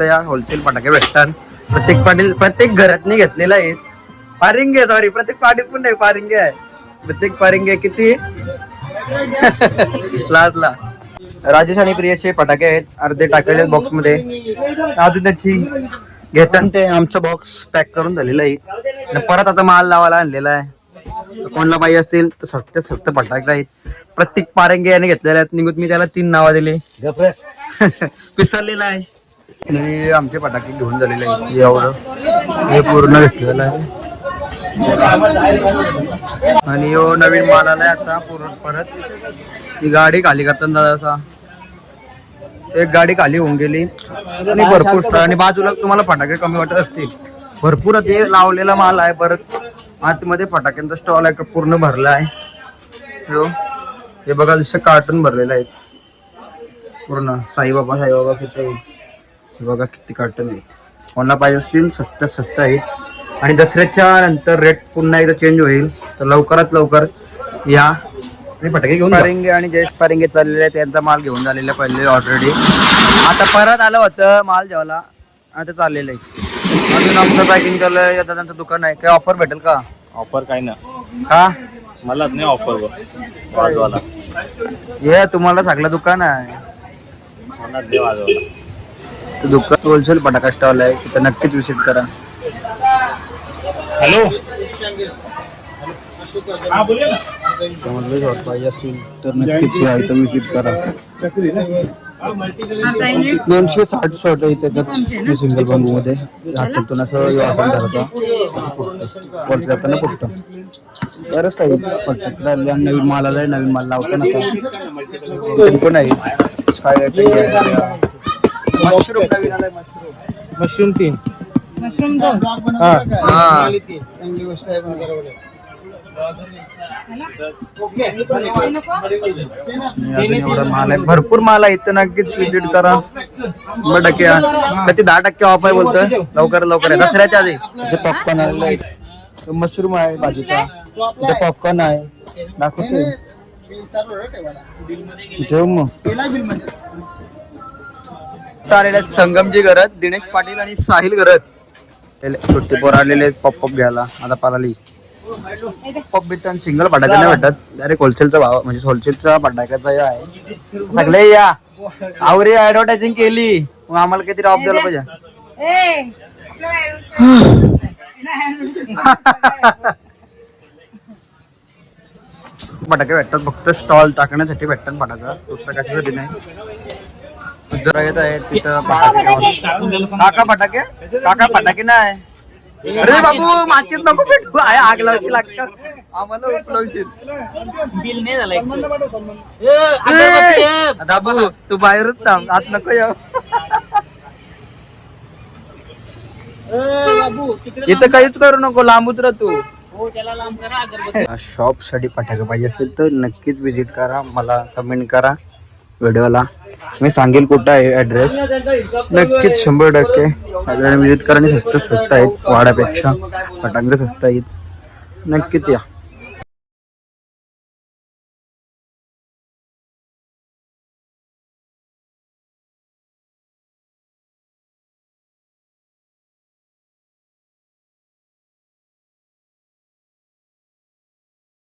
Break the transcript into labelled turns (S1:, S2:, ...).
S1: या होलसेल फटाके भेटतात. प्रत्येक पाटील प्रत्येक घरातनी घेतलेला आहे. पारिंगे सॉरी प्रत्येक पाटील पण नाही पारिंगे आहे. प्रत्येक पारिंगे किती? लाजला राजेश आणि प्रियचे फटाके आहेत. अर्धे टाकलेले बॉक्समध्ये अजून त्याची घेताना ते आमचं बॉक्स पॅक करून झालेलं आहे. परत आता माल लावायला आणलेला आहे. कोणाला पाहिजे असतील तर सत्य सत्य फटाके आहेत. प्रत्येक पारंगे याने घेतलेले आहेत. निघून मी त्याला तीन नावं दिली. पिसरलेला आहे. आमचे फटाके घेऊन झालेले आहेत. एवढं हे पूर्ण घेतलेलं आहे. आणि यो नवीन माल आलाय आता पूर्ण परत. ही गाडी खाली करताना दादा एक गाडी खाली होऊन गेली. आणि भरपूर आणि बाजूला तुम्हाला फटाके कमी वाटत असतील. भरपूर ते लावलेला माल आहे. परत आतमध्ये फटाक्यांचा स्टॉल आहे. का पूर्ण भरला आहे. हो हे बघा जसं कार्टून भरलेलं आहे. पूर्ण साईबाबा साईबाबा किती बघा किती कार्टून आहेत. कोणाला पाहिजे असतील स्वस्त स्वस्त आहेत. आणि दसऱ्याच्या नंतर रेट पुन्हा एकदा चेंज होईल. तर लवकरात लवकर या आणि फटाके घेऊन पारिंगे आणि जयेश पारिंगे चाललेले आहेत. त्यांचा माल घेऊन झालेला आहे पहिले ऑलरेडी आता परत आलं होतं माल जेवला आता चाललेलं आहे. अजून आमचं पॅकिंग चालू आहे आता त्यांचं दुकान आहे. काय ऑफर भेटेल का?
S2: ऑफर काय ना
S1: का?
S2: मलाच नाही ऑफर वाजवाला
S1: हे तुम्हाला सगळं दुकान आहे.
S2: मलाच दे वाजवाला
S1: तर दुकान होलसेल फटाका स्टॉल आहे. तिथं नक्कीच विजिट करा.
S2: हॅलो?
S1: पाहिजे तर नक्कीच या इथं विजिट करा. दोनशे साठ शॉट आहे त्याच्यात सिंगल बांबू मध्ये. हातातून असं वाटून धरता वरती जाताना फक्त. बरंच काही. फक्त नवीन माल आलाय नवीन माल लावतो ना. पण आहे. मशरूम नवीन आलाय मशरूम?
S2: मशरूम तीन.
S3: मशरूम दोन.
S1: हा.
S3: हे. नको?
S1: अजून एवढा माल आहे. भरपूर माल आहे. इथं नक्कीच विजिट करा. शंभर टक्के. किती दहा टक्के ऑफ आहे बोलतोय? लवकर लवकर. आहे दसऱ्याच्या आधी. इथे पॉपकॉर्न आलेला आहे. मशरूम आहे भाजीचा इथे पॉपकॉर्न आहे. दाखवते ठेव मग. आलेले आहेत. संगमजी गरज दिनेश पाटील आणि साहिल गरज छोटे पोर आलेले पप पॉप घ्यायला. आता पालाली. पॉप बी सिंगल फटाका नाही भेटत. डायरेक्ट होलसेलचा भाव म्हणजे होलसेलचा फटाक्याचा आहे. सगळे या. आवरी ऍडव्हर्टायझिंग केली. मग आम्हाला काहीतरी ऑफ द्यायला पाहिजे? फटाके भेटतात. फक्त स्टॉल टाकण्यासाठी भेटतात फटाका दुसरं कशासाठी नाही. येत आहे तिथं फटाके. काका फटाके काका फटाके नाही. अरे बाबू माचीत नको भेटू. आहे आग लावची लागतात आम्हाला उचलवशील.
S4: बिल नाही झालं
S1: ए, दाबू तू बाहेरच थांब. आत नको येऊ.
S4: तिकडे
S1: इथं काहीच करू नको लांबूच राह तू.
S4: हो
S1: शॉपसाठी फटाके पाहिजे असेल तर नक्कीच विजिट करा मला कमेंट करा. व्हिडिओला. मी सांगेल कुठं आहे ऍड्रेस नक्कीच शंभर टक्के. सगळ्यांनी विजिट करा स्वस्त स्वस्त आहेत वाड्यापेक्षा. फटांगडे स्वस्त आहेत. नक्कीच या.